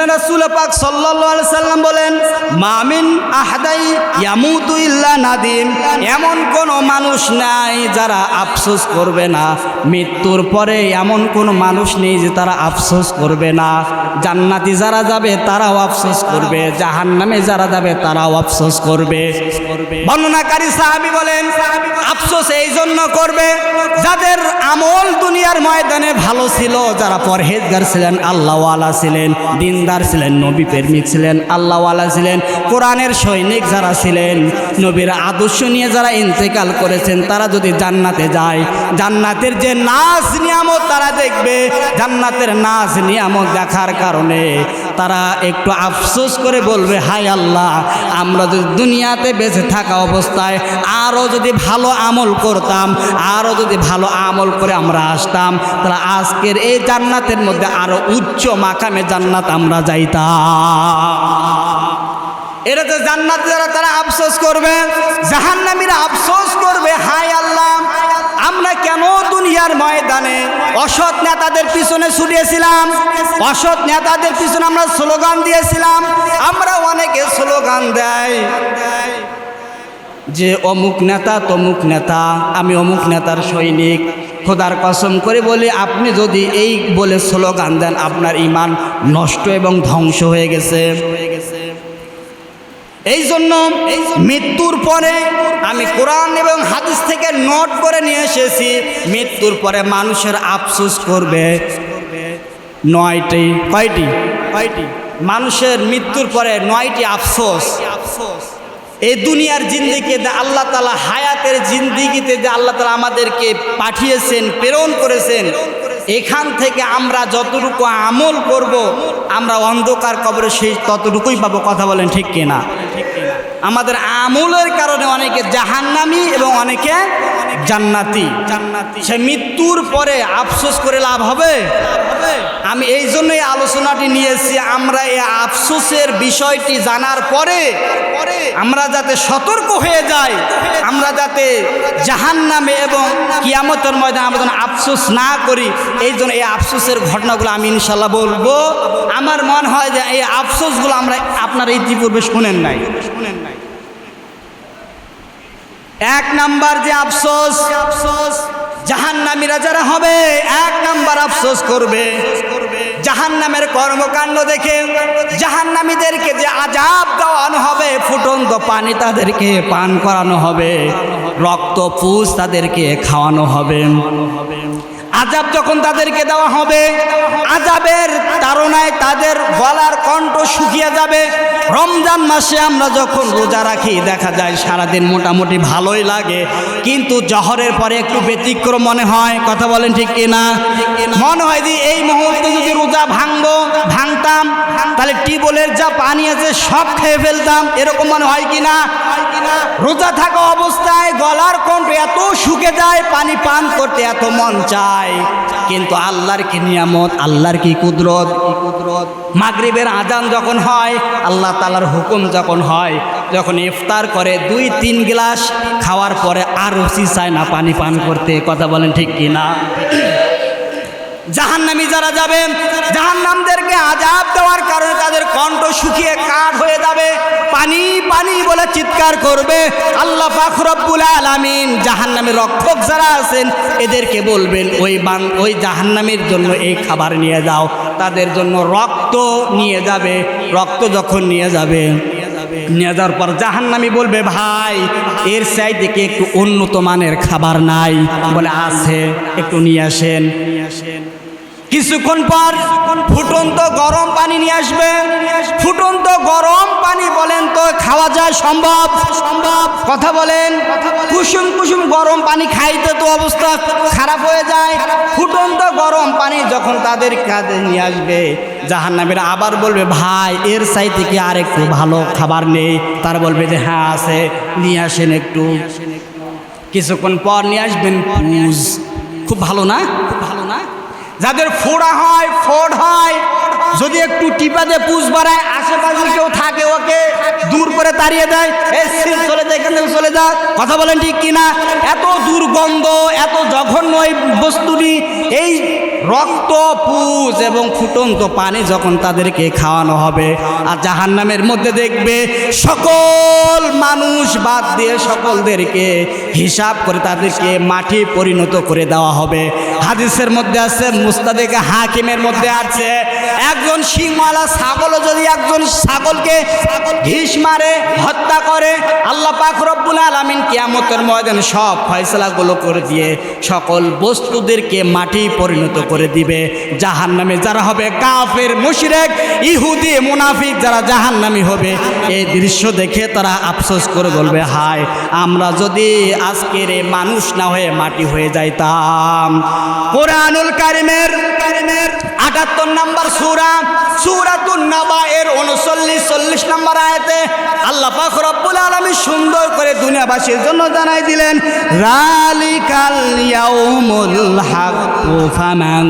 সাল্লাম বলেন মামিন নাদিম। এমন কোন মানুষ নাই যারা আফসোস করবে না। মৃত্যুর পরে এমন কোন মানুষ নেই যে তারা আফসোস করবে না। জান্নাতি যারা যাবে, তারাও আফসোস করবে। জাহান্নামে যারা যাবে, তারাও আফসোস করবে। বর্ণনাকারী সাহাবী বলেন, আফসোস এই জন্য করবে যাদের আমল দুনিয়ার ময়দানে ভালো ছিল, যারা পরহেজগার ছিলেন, আল্লাহওয়ালা ছিলেন দিনদার ছিলেন, নবী প্রেমিক ছিলেন, আল্লাহওয়ালা ছিলেন, কোরআনের সৈনিক যারা ছিলেন, নবীর আদর্শ নিয়ে যারা ইন্তেকাল করেছেন, তারা যদি জান্নাতে যায়, জান্নাতের যে নাচ নিয়ামত তারা দেখবে, জান্নাতের নাচ নিয়ামত দেখার কারণে তারা একটু আফসোস করে বলবে হাই আল্লাহ, আমরা যদি দুনিয়াতে বেঁচে থাকা অবস্থায় আরও যদি ভালো আমল করতাম আরও যদি ভালো আমল করে আমরা আসতাম, তাহলে আজকের এই জান্নাতের মধ্যে আরও উচ্চ মাকামে জান্নাত আমরা যাইতাম। এটা তো জান্নাত যারা, তারা আফসোস করবে, জাহান্নামীরা আফসোস করবে হাই আল্লাহ, আমরা কেন দুনিয়ার ময়দানে অসৎ নেতাদের পিছনে ছুটিয়েছিলাম অসৎ নেতাদের পিছনে আমরা স্লোগান দিয়েছিলাম। আমরা অনেকে স্লোগান দেয় যে অমুক নেতা, তমুক নেতা, আমি অমুক নেতার সৈনিক। খোদার কসম করে বলি, আপনি যদি এই বলে স্লোগান দেন, আপনার ইমান নষ্ট এবং ধ্বংস হয়ে গেছে। এই জন্য মৃত্যুর পরে আমি কোরআন এবং হাদিস থেকে নোট করে নিয়ে এসেছি, মৃত্যুর পরে মানুষের আফসোস করবে। নয়টি, কয়টি? কয়টি? মানুষের মৃত্যুর পরে নয়টি আফসোস। আফসোস এই দুনিয়ার জিন্দিগিতে আল্লাহ তালা হায়াতের জিন্দিগিতে যে আল্লাহ তালা আমাদেরকে পাঠিয়েছেন, প্রেরণ করেছেন, এখান থেকে আমরা যতটুকু আমল করব, আমরা অন্ধকার কবরে সেই ততটুকুই পাবো, কথা বলেন ঠিক কিনা? আমাদের আমলের কারণে অনেকে জাহান্নামি এবং অনেকে জান্নাতি। জান্নাতি। সে মৃত্যুর পরে আফসোস করে লাভ হবে? আমি এই জন্যই আলোচনাটি নিয়েছি আমরা এই আফসোসের বিষয়টি জানার পরে আমরা যাতে সতর্ক হয়ে যাই আমরা যাতে জাহান নামে এবং কিয়ামতের ময়দানে আমরা যেন আফসোস না করি এই জন্য এই আফসোসের ঘটনাগুলো আমি ইনশাল্লাহ বলব। আমার মনে হয় যে এই আফসোসগুলো আমরা আপনারা ইতিপূর্বে শুনেন নাই শুনেন নাই। এক নাম্বার যে আফসোস আফসোস জাহান্নামীরা যারা হবে, এক নাম্বার আফসোস করবে। জাহান্নামের কর্মকাণ্ড দেখে জাহান্নামীদেরকে যে আজাব দেওয়ানো হবে, ফুটন্ত পানি তাদেরকে পান করানো হবে, রক্ত পুষ তাদেরকে খাওয়ানো হবে। আজাব যখন তাদেরকে দেওয়া হবে আজাবের তাড়নায় তাদের গলার কণ্ঠ শুকিয়ে যাবে। রমজান মাসে আমরা যখন রোজা রাখি, দেখা যায় সারাদিন মোটামুটি ভালোই লাগে। কিন্তু জহরের পরে একটু ব্যতিক্রম মনে হয়। কথা বলেন ঠিক কিনা মনে হয় যে এই মুহূর্তে যদি রোজা ভাঙবো, ভাঙতাম, তাহলে টিউবওয়েলের যা পানি আছে সব খেয়ে ফেলতাম। এরকম মনে হয় কিনা রোজা থাকা অবস্থায় গলার কণ্ঠ এত শুকে যায়, পানি পান করতে এত মন চায়। কিন্তু আল্লাহর কি নিয়ামত, আল্লাহর কি কুদরত? মাগরিবের আজান যখন হয়, আল্লাহ তালার হুকুম যখন হয়, যখন ইফতার করে দুই, তিন গ্লাস, খাওয়ার পরে আর রুচি চায় না, পানি পান করতে। কথা বলেন ঠিক কিনা? জাহান্নামি যারা যাবে জাহান্নামদেরকে আজাব দেওয়ার কারণে তাদের কণ্ঠ শুকিয়ে কাঠ হয়ে যাবে। পানি পানি বলে চিৎকার করবে। আল্লাহ পাখরব্বুল আলামিন জাহান্নামের রক্ষক যারা আছেন, এদেরকে বলবেন, ওই বান, ওই জাহান্নামের জন্য এই খাবার নিয়ে যাও। তাদের জন্য রক্ত নিয়ে যাবে, রক্ত যখন নিয়ে যাবে। নিয়ে যাওয়ার পর জাহান্নামি বলবে, ভাই, এর চাই থেকে একটু উন্নত মানের খাবার নাই? বলে, আছে, একটু নিয়ে আসেন। কিছুক্ষণ পর ফুটন্ত গরম পানি নিয়ে আসবে। ফুটন্ত গরম পানি বলেন তো খাওয়া যায় সম্ভব? সম্ভব। কথা বলেন। কুসুম কুসুম গরম পানি খাইতে তো অবস্থা খারাপ হয়ে যায়। ফুটন্ত গরম পানি যখন তাদের কাজে নিয়ে আসবে জাহান্নামীরা আবার বলবে ভাই এর সাই থেকে আর একটু ভালো খাবার নেই? তারা বলবে যে হ্যাঁ আছে। নিয়ে আসেন একটু। কিছুক্ষণ পর নিয়ে আসবেন খুব ভালো না? খুব ভালো না? যাদের ফোড়া হয় ফোড় হয়। যদি একটু টিপা দিয়ে পুষ বাড়ায়, আশেপাশে কেউ থাকে ওকে দূর করে তাড়িয়ে দেয় চলে যায় এখান থেকে চলে যা। কথা বলেন ঠিক কিনা? এত দুর্গন্ধ, এত জঘন্য এই বস্তুটি, এই রক্ত পুজ এবং ফুটন্ত পানি যখন তাদেরকে খাওয়ানো হবে, আর জাহান্নামের মধ্যে দেখবে সকল মানুষ বাদ দিয়ে সকলদেরকে হিসাব করে তাদেরকে মাটি পরিণত করে দেওয়া হবে। হাদিসের মধ্যে আছে, মুস্তাদেকে হাকিমের মধ্যে আছে। একজন সিংওয়ালা ছাগলও যদি একজন ছাগলকে ঘিস মারে, হত্যা করে, আল্লাহ পাক রব্বুল আলামিন কিয়ামতের ময়দানে সব ফয়সালাগুলো করে দিয়ে সকল বস্তুদেরকে মাটি পরিণত করে দিবে। জাহান্নামে যারা হবে কাফের, মুশরিক, ইহুদি, মুনাফিক, যারা জাহান্নামী হবে, এই দৃশ্য দেখে তারা আফসোস করে বলবে, হায়, আমরা যদি আজকের মানুষ না হয়ে মাটি হয়ে যাইতাম কোরআনুল কারিমের কারিমের আটাত্তর নাম্বার সুরা, সুরাতুন নাবা এর উনচল্লিশ, চল্লিশ নাম্বার আয়াতে আল্লাহ পাক রব্বুল সুন্দর করে দুনিয়াবাসীর জন্য জানাই দিলেন, রালিকাল ইয়াউমুল হাক্কু ফামান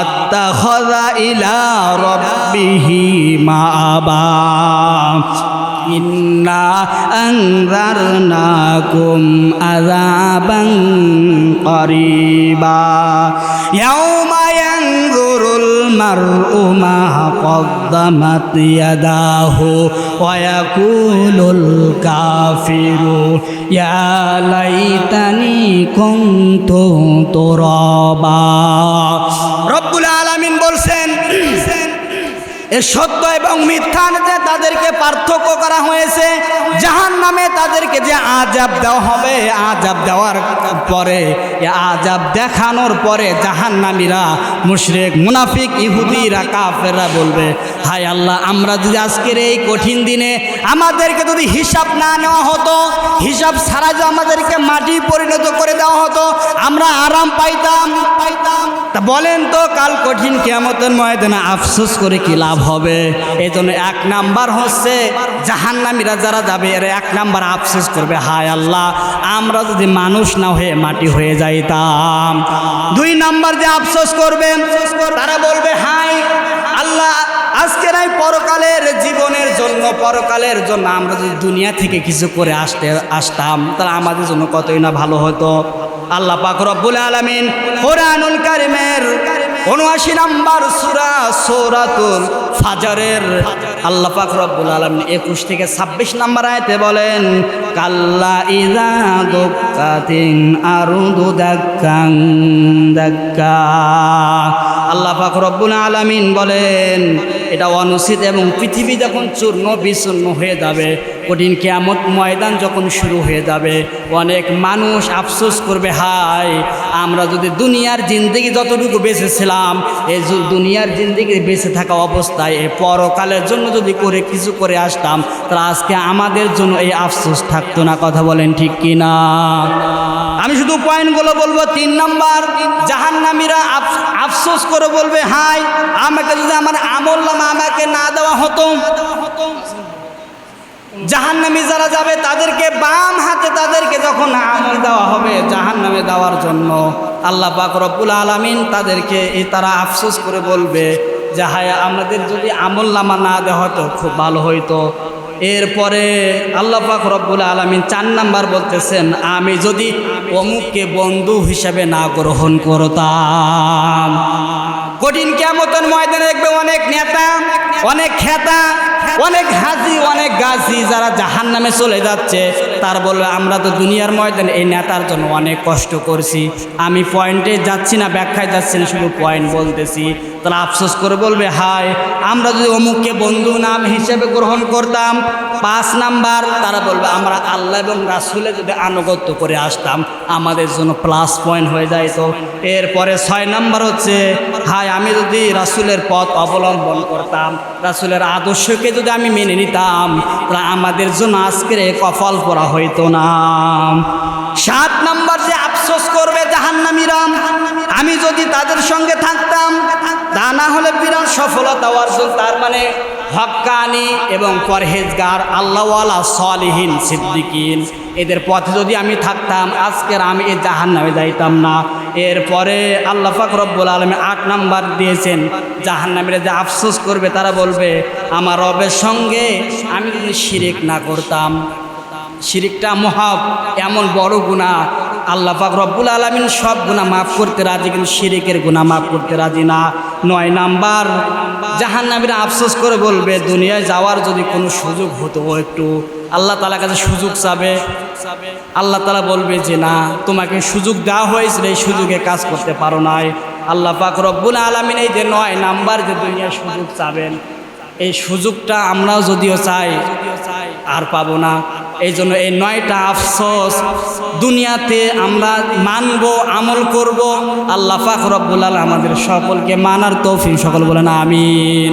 আত্তাখাযা ইলা রাব্বিহি মাআবা। إنا أنذرناكم عذابا قريبا يوم ينظر المرء ما قدمت يداه ويقول الكافر يا ليتني كنت ترابا رب العالمين বলছেন এ সত্য এবং মিথ্যা যে তাদেরকে পার্থক্য করা হয়েছে। তাদেরকে যে আজাব দেওয়া হবে আজাব দেওয়ার পরে আজাব দেখানোর পরে জাহান নামীরা মুশরেক, মুনাফিক, ইহুদিরা, কাফেররা বলবে, হায় আল্লাহ, আমরা যদি আজকের এই কঠিন দিনে আমাদেরকে যদি হিসাব না নেওয়া হতো, হিসাব ছাড়া যদি আমাদেরকে মাটি পরিণত করে দেওয়া হতো, আমরা আরাম পাইতাম। পাইতাম তা বলেন তো, কাল কঠিন কেয়ামতের ময়দানে আফসোস করে কি লাভ হবে? এই জন্য এক নাম্বার হচ্ছে, জাহান্নামীরা যারা যাবে, এর এক নাম্বার আফসোস করবে, হায় আল্লাহ, আমরা যদি মানুষ না হয়ে মাটি হয়ে যাইতাম। দুই নাম্বার যে আফসোস করবে, তারা বলবে, হায় আল্লাহ, আজকের এই পরকালের জীবনের জন্য, পরকালের জন্য আমরা যদি দুনিয়া থেকে কিছু করে আসতে, আসতাম, তাহলে আমাদের জন্য কতই না ভালো হতো। আল্লাহ পাক রব্বুল আলামিন কোরআনুল কারিমের উনআশি নাম্বার সূরা সূরাতুল ফাজরের আল্লাহ পাক রব্বুল আলামিন একুশ থেকে ছাব্বিশ নাম্বার আয়তে বলেন, কাল্লা ইযা দুক্কাতিন আরুদু দাক্কাং দাক্কা। আল্লাহ পাক রব্বুল আলামিন বলেন, এটা অনুচিত এবং পৃথিবী যখন চূর্ণ বিচূর্ণ হয়ে যাবে কঠিন কেয়ামত ময়দান যখন শুরু হয়ে যাবে, অনেক মানুষ আফসোস করবে, হায়, আমরা যদি দুনিয়ার জিন্দিগি যতটুকু বেঁচেছিলাম, এই দুনিয়ার জিন্দিগি বেঁচে থাকা অবস্থায়, এই পরকালের জন্য যদি করে কিছু করে আসতাম, তাহলে আজকে আমাদের জন্য এই আফসোস থাকতো না, কথা বলেন ঠিক কি না আমি শুধু পয়েন্টগুলো বলব, তিন নম্বর, জাহান্নামীরা আফ- আফসোস করে বলবে হাই আমাকে যদি আমার আমল নামা আমাকে না দেওয়া হতো জাহান্নামী যারা যাবে, তাদেরকে বাম হাতে তাদেরকে যখন আমল দেওয়া হবে, জাহান্নামে দেওয়ার জন্য আল্লাহ পাক রব্বুল আলামিন তাদেরকে তারা আফসোস করে বলবে যে, হায়, আমাদের যদি আমল নামা না দেওয়া হতো, খুব ভালো হইতো। এরপরে আল্লাহ পাক রব্বুল আলামিন চার নাম্বার বলতেছেন, আমি যদি অমুককে বন্ধু হিসাবে না গ্রহণ করতাম। কঠিন কেমতন ময়দানে দেখবে অনেক নেতা, অনেক খেতা অনেক হাজি, অনেক গাছি যারা জাহান নামে চলে যাচ্ছে, তার বলবে, আমরা তো দুনিয়ার ময়দানে এই নেতার জন্য অনেক কষ্ট করছি। আমি পয়েন্টে যাচ্ছি না, ব্যাখ্যায় যাচ্ছি না, শুধু পয়েন্ট বলতেছি। তারা আফসোস করে বলবে, হায়, আমরা যদি অমুককে বন্ধু নাম হিসেবে গ্রহণ করতাম, পাঁচ নাম্বার, তারা বলবে, আমরা আল্লাহ এবং রাসুলে যদি আনুগত্য করে আসতাম, আমাদের জন্য প্লাস পয়েন্ট হয়ে যাইত। এরপরে ছয় নাম্বার হচ্ছে, হায়, আমি যদি রাসুলের পথ অবলম্বন করতাম, রাসুলের আদর্শকে যদি আমি মেনে নিতাম, তাহলে আমাদের জন্য আজকের কফল পরা হইতো না। সাত নম্বর যে আফসোস করবে জাহান্নামিরাম আমি যদি তাদের সঙ্গে থাকতাম, তা না হলে বিরাট সফলতা অর্জন, তার মানে হক্কানি এবং পরহেজগার, আল্লাহওয়ালা সলিহীন, সিদ্দিকিন। এদের পথে যদি আমি থাকতাম, আজকের আমি এই জাহান নামে যাইতাম না। এরপরে আল্লাহ পাক রব্বুল আলমী আট নাম্বার দিয়েছেন জাহান নামের যে আফসোস করবে, তারা বলবে, আমার রবের সঙ্গে আমি যদি শিরিক না করতাম। শিরিকটা মহাব এমন বড় গুণা আল্লাহ পাক রব্বুল আলমিন সব গুণা মাফ করতে রাজি, কিন্তু শিরিকের গুণা মাফ করতে রাজি না। নয় নাম্বার জাহান্নামীরা আফসোস করে বলবে, দুনিয়ায় যাওয়ার যদি কোনো সুযোগ হতো একটু, আল্লাহ তালা কাছে সুযোগ চাবে? আল্লাহ তালা বলবে যে, না, তোমাকে সুযোগ দেওয়া হয়েছিল এই সুযোগে কাজ করতে পারো নাই। আল্লাহ পাক রব্বুল আলমিন এই যে নয় নাম্বার যে দুনিয়ায় সুযোগ চাবেন, এই সুযোগটা আমরাও যদিও চাই, আর পাবো না। এই জন্য এই নয়টা আফসোস দুনিয়াতে আমরা মানব, আমল করব। আল্লাহ পাক আল আমাদের সকলকে মানার তৌফিক সকল বলেন, আমিন।